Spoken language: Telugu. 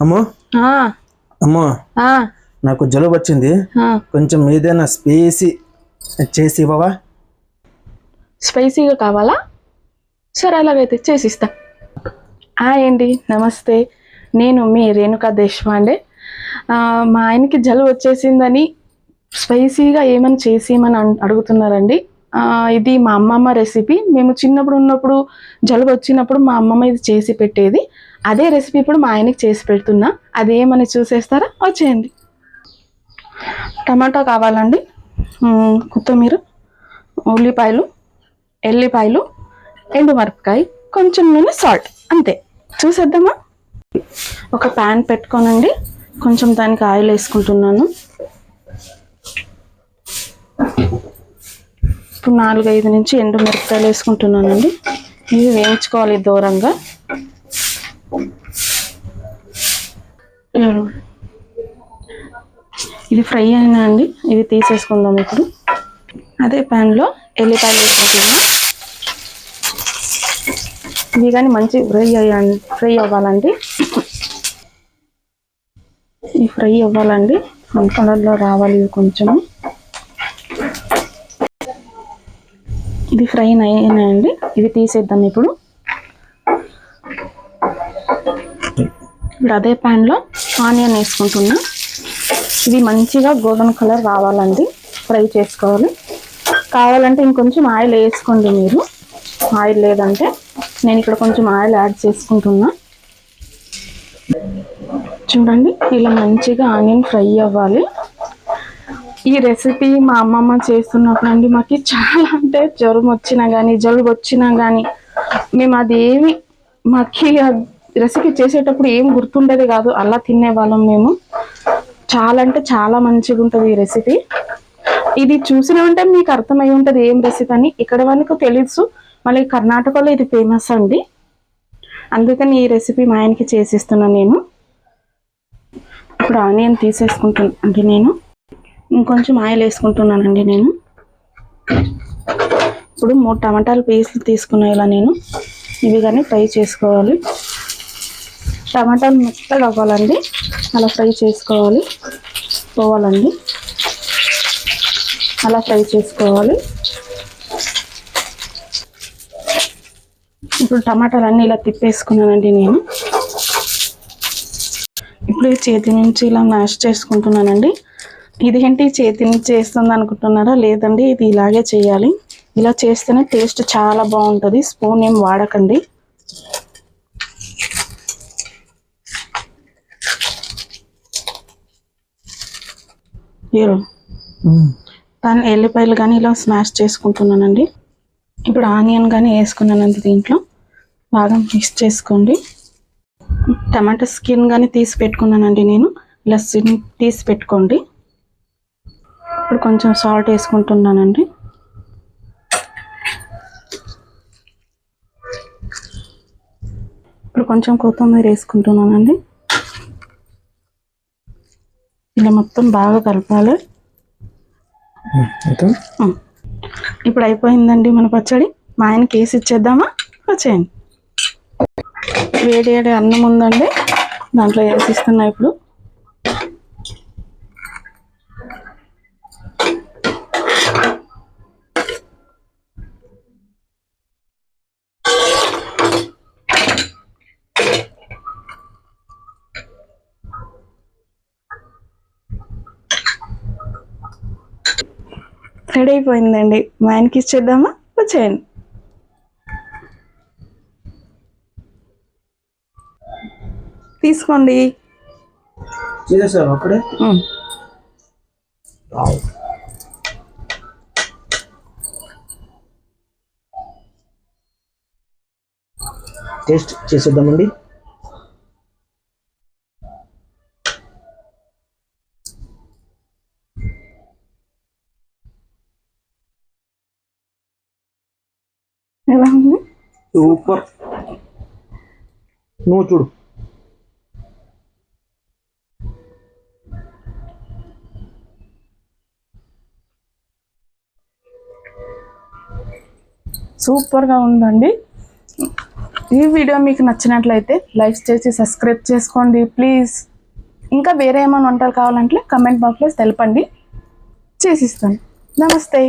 అమ్మో. అమ్మో. నాకు జలుబు వచ్చింది. కొంచెం ఏదైనా స్పేసి చేసి ఇవ్వవా? స్పైసీగా కావాలా? సరే అలాగైతే చేసిస్తా. హాయ్ అండి నమస్తే. నేను మీ రేణుకా దేశపాండే మా ఆయనకి జలుబు వచ్చేసిందని స్పైసీగా ఏమని చేసేయమని అన్- అడుగుతున్నారండి? ఇది మా అమ్మమ్మ రెసిపీ మేము చిన్నప్పుడు ఉన్నప్పుడు జలుబు వచ్చినప్పుడు మా అమ్మమ్మ ఇది చేసి పెట్టేది. అదే రెసిపీ ఇప్పుడు మా ఆయనకి చేసి పెడుతున్నా. అదేమని చూసేస్తారా? వచ్చేయండి. టమాటా కావాలండి. కొత్తిమీర ఉల్లిపాయలు ఎల్లిపాయలు ఎండుమిరపకాయ కొంచెం నూనె సాల్ట్ అంతే. చూసేద్దామా? ఒక ప్యాన్ పెట్టుకోనండి. కొంచెం దానికి ఆయిల్ వేసుకుంటున్నాను. ఇప్పుడు నాలుగు ఐదు నుంచి ఎండు మిరపకాయలు వేసుకుంటున్నానండి. ఇవి వేయించుకోవాలి దూరంగా. ఇది ఫ్రై అయినా అండి. ఇది తీసేసుకుందాం ఇప్పుడు. అదే ప్యాన్లో ఎల్లిపాయలు వేసుకుంటున్నాం. ఇవి కానీ మంచి ఫ్రై అయ్యా ఫ్రై అవ్వాలండి. ఇవి ఫ్రై అవ్వాలండి. మన కలర్లో రావాలి ఇవి కొంచెం ఇది ఫ్రై అయినాయండి. ఇవి తీసేద్దాం ఇప్పుడు. ఇప్పుడు అదే ప్యాన్లో ఆనియన్ వేసుకుంటున్నా. ఇది మంచిగా గోల్డెన్ కలర్ రావాలండి. ఫ్రై చేసుకోవాలి. కావాలంటే ఇంకొంచెం ఆయిల్ వేసుకోండి మీరు. ఆయిల్ లేదంటే నేను ఇక్కడ కొంచెం ఆయిల్ యాడ్ చేసుకుంటున్నా. చూడండి ఇలా మంచిగా ఆనియన్ ఫ్రై అవ్వాలి. ఈ రెసిపీ మా అమ్మమ్మ చేస్తున్నప్పుడు అండి మాకు చాలా అంటే జ్వరం వచ్చినా కానీ జలుబు వచ్చినా కానీ మేము అది ఏమి మాకు రెసిపీ చేసేటప్పుడు ఏం గుర్తుండేది కాదు. అలా తినేవాళ్ళం మేము. చాలా అంటే చాలా మంచిగా ఉంటుంది ఈ రెసిపీ ఇది చూసిన ఉంటే మీకు అర్థమై ఉంటుంది ఏం రెసిపీ అని. ఇక్కడ వరకు తెలుసు. మళ్ళీ కర్ణాటకలో ఇది ఫేమస్ అండి. అందుకని ఈ రెసిపీ మా ఆయనకి చేసిస్తున్నాను నేను. ఇప్పుడు ఆనియన్ తీసేసుకుంటున్నాను అండి నేను. ఇంకొంచెం ఆయిల్ వేసుకుంటున్నానండి నేను. ఇప్పుడు మూడు టమాటాలు పీసులు తీసుకున్నా ఇలా నేను. ఇవి కానీ ఫ్రై చేసుకోవాలి. టమాటాలు మెత్తగా అవ్వాలండి. అలా ఫ్రై చేసుకోవాలి. పోవాలండి. అలా ఫ్రై చేసుకోవాలి. ఇప్పుడు టమాటాలు అన్నీ ఇలా తిప్పేసుకున్నానండి నేను. ఇప్పుడు చేతి నుంచి ఇలా మ్యాష్ చేసుకుంటున్నానండి. ఇదేంటి చేతి నుంచి చేస్తుంది అనుకుంటున్నారా లేదండి ఇది ఇలాగే చేయాలి. ఇలా చేస్తేనే టేస్ట్ చాలా బాగుంటుంది. స్పూన్ ఏం వాడకండి. దాని ఎల్లిపాయలు కానీ ఇలా స్మాష్ చేసుకుంటున్నానండి. ఇప్పుడు ఆనియన్ కానీ వేసుకున్నానండి దీంట్లో. బాగా మిక్స్ చేసుకోండి. టమాటా స్కిన్ కానీ తీసి పెట్టుకున్నానండి నేను. ఇలా స్కిన్ తీసి పెట్టుకోండి. ఇప్పుడు కొంచెం సాల్ట్ వేసుకుంటున్నానండి. ఇప్పుడు కొంచెం కొత్తిమీర వేసుకుంటున్నానండి. ఇలా మొత్తం బాగా కలపాలి. ఇప్పుడు అయిపోయిందండి మన పచ్చడి. మా ఆయనకి వేసి ఇచ్చేద్దామా? వచ్చేయండి వేడి వేడి అన్నం ఉందండి. దాంట్లో వేసి ఇస్తున్నా ఇప్పుడు. రెడీ అయిపోయిందండి మా ఆయనకి ఇచ్చేద్దామా వచ్చేయండి. తీసుకోండి. టేస్ట్ చేసేద్దామండి. సూపర్ నువ్వు చూడు. సూపర్గా ఉందండి. ఈ వీడియో మీకు నచ్చినట్లయితే లైక్ చేసి సబ్స్క్రైబ్ చేసుకోండి ప్లీజ్. ఇంకా వేరే ఏమైనా వంటలు కావాలంటే కమెంట్ బాక్స్లో తెలపండి. చేసిస్తాను. నమస్తే.